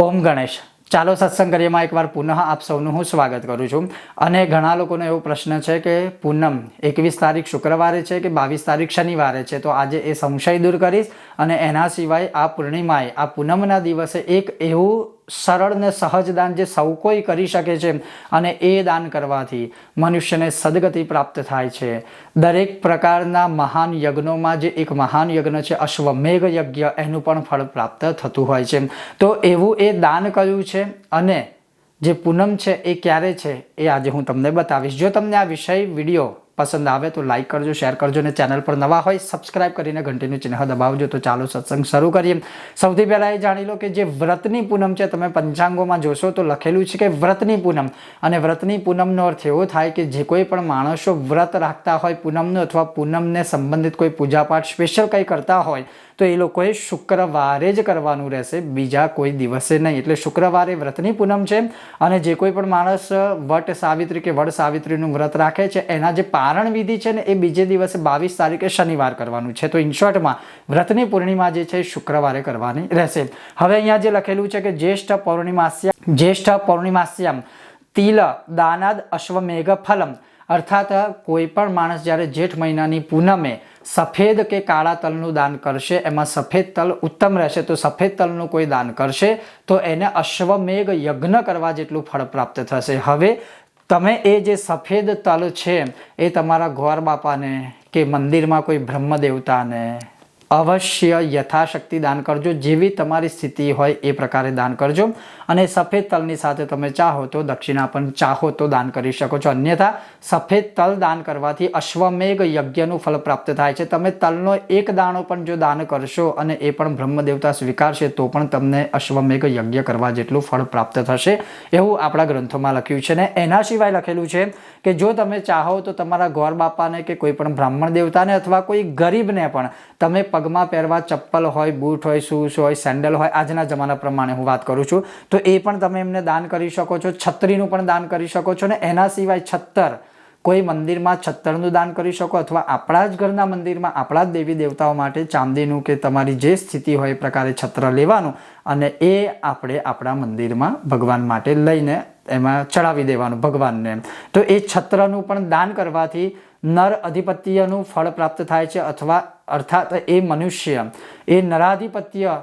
ઓમ ગણેશ. ચાલો સત્સંગ કરીએમાં એકવાર પુનઃ આપ સૌનું હું સ્વાગત કરું છું. અને ઘણા લોકોનો એવો પ્રશ્ન છે કે પૂનમ એકવીસ તારીખ શુક્રવારે છે કે બાવીસ તારીખ શનિવારે છે? તો આજે એ સંશય દૂર કરીશ અને એના સિવાય આ પૂર્ણિમાએ, આ પૂનમના દિવસે એક એવું સરળ ને સહજ દાન જે સૌ કોઈ કરી શકે છે અને એ દાન કરવાથી મનુષ્યને સદગતિ પ્રાપ્ત થાય છે. દરેક પ્રકારના મહાન યજ્ઞોમાં જે એક મહાન યજ્ઞ છે, અશ્વમેઘ યજ્ઞ, એનું પણ ફળ પ્રાપ્ત થતું હોય છે. તો એવું એ દાન કર્યું છે અને જે પૂનમ છે એ ક્યારે છે એ આજે હું તમને બતાવીશ. જો તમને આ વિષય વીડિયો પસંદ આવે તો લાઈક કરજો શેર કરજો અને ચેનલ પર નવા હોય સબસ્ક્રાઇબ કરીને ઘંટીનું ચિહ્ન દબાવજો તો ચાલો સત્સંગ શરૂ કરીએ. સૌથી પહેલાં એ જાણી લો કે જે વ્રતની પૂનમ છે, તમે પંચાંગોમાં જોશો તો લખેલું છે કે વ્રતની પૂનમ. અને વ્રતની પૂનમનો અર્થ એવો થાય કે જે કોઈ પણ માણસો વ્રત રાખતા હોય પૂનમનો અથવા પૂનમને સંબંધિત કોઈ પૂજાપાઠ સ્પેશિયલ કંઈ કરતા હોય તો એ લોકોએ શુક્રવારે જ કરવાનું રહેશે. બીજા કોઈ દિવસે નહીં. એટલે શુક્રવારે વ્રતની પૂનમ છે અને જે કોઈ પણ માણસ વટ સાવિત્રી કે વડ સાવિત્રીનું વ્રત રાખે છે, એના જે પારણ વિધિ છે ને, એ બીજે દિવસે બાવીસ તારીખે શનિવાર કરવાનું છે. તો ઇન શોર્ટમાં વ્રતની પૂર્ણિમા જે છે એ શુક્રવારે કરવાની રહેશે. હવે અહીંયા જે લખેલું છે કે જ્યેષ્ઠ પૌર્ણિમાસ્ય જ્યેષ્ઠ પૌર્ણિમાસ્યામ તિલ દાનાદ અશ્વમેઘ ફલમ. અર્થાત કોઈ પણ માણસ જ્યારે જેઠ મહિનાની પૂનમે સફેદ કે કાળા તલનું દાન કરશે, એમાં સફેદ તલ ઉત્તમ રહેશે, તો સફેદ તલનું કોઈ દાન કરશે, તો એને અશ્વમેઘ યજ્ઞ કરવા જેટલું ફળ પ્રાપ્ત થશે. હવે તમે એ જે સફેદ તલ છે, એ તમારા ઘોર બાપાને કે મંદિરમાં કોઈ બ્રહ્મ દેવતાને અવશ્ય યથાશક્તિ દાન કરજો. જેવી તમારી સ્થિતિ હોય એ પ્રકારે દાન કરજો. અને સફેદ તલની સાથે તમે ચાહો તો દક્ષિણા પણ ચાહો તો દાન કરી શકો છો. અન્યથા, સફેદ તલ દાન કરવાથી અશ્વમેઘ યજ્ઞનું ફળ પ્રાપ્ત થાય છે. તમે તલનો એક દાણો પણ જો દાન કરશો અને એ પણ બ્રહ્મ દેવતા સ્વીકારશે, તો પણ તમને અશ્વમેઘ યજ્ઞ કરવા જેટલું ફળ પ્રાપ્ત થશે. એવું આપણા ગ્રંથોમાં લખ્યું છે. ને એના સિવાય લખેલું છે કે જો તમે ચાહો તો તમારા ગોર બાપાને કે કોઈ પણ બ્રાહ્મણ દેવતાને અથવા કોઈ ગરીબને પણ તમે પગમાં પહેરવા ચપ્પલ હોય, બૂટ હોય, શૂઝ હોય, સેન્ડલ હોય, આજના જમાના પ્રમાણે હું વાત કરું છું. તો એ પણ તમે એમને દાન કરી શકો છો, છત્રીનું પણ દાન કરી શકો છો ને એના સિવાય છત્તર. કોઈ મંદિરમાં છત્તરનું દાન કરી શકો અથવા આપણા જ ઘરના મંદિરમાં આપણા જ દેવી દેવતાઓ માટે ચાંદીનું કે તમારી જે સ્થિતિ હોય એ પ્રકારે છત્ર લેવાનું અને એ આપણે આપણા મંદિરમાં ભગવાન માટે લઈને એમાં ચડાવી દેવાનું ભગવાનને. તો એ છત્રનું પણ દાન કરવાથી નર અધિપત્યનું ફળ પ્રાપ્ત થાય છે અથવા અર્થાત એ મનુષ્ય, એ નરાધિપત્ય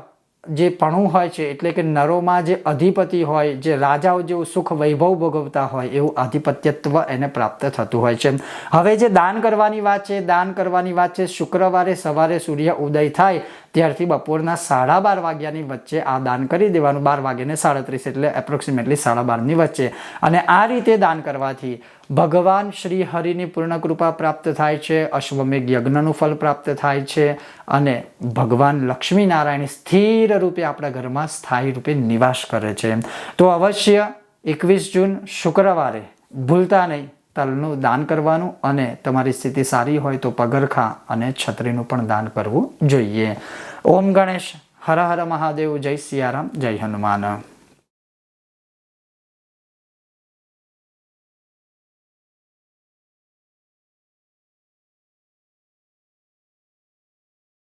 જે પણું હોય છે, એટલે કે નરોમાં જે અધિપતિ હોય, જે રાજાઓ જેવું સુખ વૈભવ ભોગવતા હોય, એવું આધિપત્યત્વ એને પ્રાપ્ત થતું હોય છે. હવે જે દાન કરવાની વાત છે, દાન કરવાની વાત છે, શુક્રવારે સવારે સૂર્ય ઉદય થાય ત્યારથી બપોરના સાડા બાર વાગ્યાની વચ્ચે આ દાન કરી દેવાનું. બાર વાગ્યાને સાડત્રીસ એટલે એપ્રોક્સિમેટલી સાડા બારની વચ્ચે. અને આ રીતે દાન કરવાથી ભગવાન શ્રી હરિની પૂર્ણ કૃપા પ્રાપ્ત થાય છે, અશ્વમેઘ યજ્ઞનું ફળ પ્રાપ્ત થાય છે અને ભગવાન લક્ષ્મીનારાયણ સ્થિર રૂપે આપણા ઘરમાં સ્થાયી રૂપે નિવાસ કરે છે. તો અવશ્ય એકવીસ જૂન શુક્રવારે ભૂલતા નહીં. તલનું દાન કરવાનું અને તમારી સ્થિતિ સારી હોય તો પગરખા અને છત્રીનું પણ દાન કરવું જોઈએ. ઓમ ગણેશ, હર હર મહાદેવ, જય સિયારામ, જય હનુમાન.